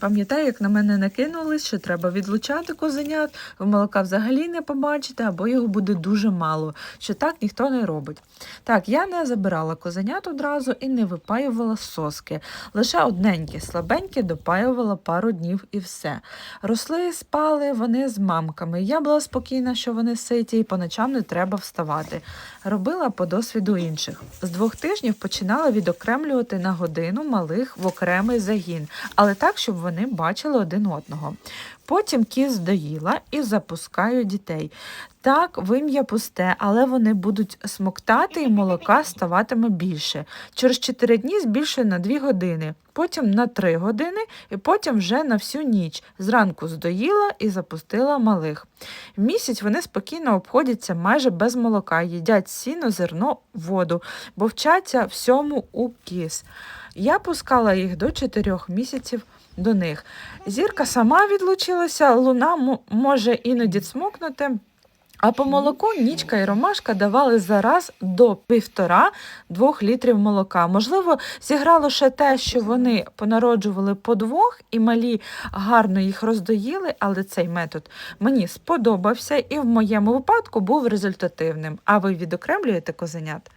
Пам'ятаю, як на мене накинулись, що треба відлучати козенят, ви молока взагалі не побачите, або його буде дуже мало, що так ніхто не робить. Так, я не забирала козенят одразу і не випаювала соски. Лише одненькі, слабенькі допаювала пару днів і все. Росли, спали вони з мамками. Я була спокійна, що вони ситі, і по ночам не треба вставати. Робила по досвіду інших. З двох тижнів починала відокремлювати на годину малих в окремий загін, але так, щоб вони бачили один одного. Потім кіз доїла і запускаю дітей. Так, вим'я пусте, але вони будуть смоктати і молока ставатиме більше. Через 4 дні збільшую на 2 години, потім на 3 години і потім вже на всю ніч. Зранку здоїла і запустила малих. Місяць вони спокійно обходяться майже без молока, їдять сіно, зерно, воду, бо вчаться всьому у кіз. Я пускала їх до 4 місяців до них. Зірка сама відлучилася, луна може іноді цмокнути. А по молоку нічка і ромашка давали зараз до півтора-двох літрів молока. Можливо, зіграло ще те, що вони понароджували по двох і малі гарно їх роздоїли, але цей метод мені сподобався і в моєму випадку був результативним. А ви відокремлюєте козенят?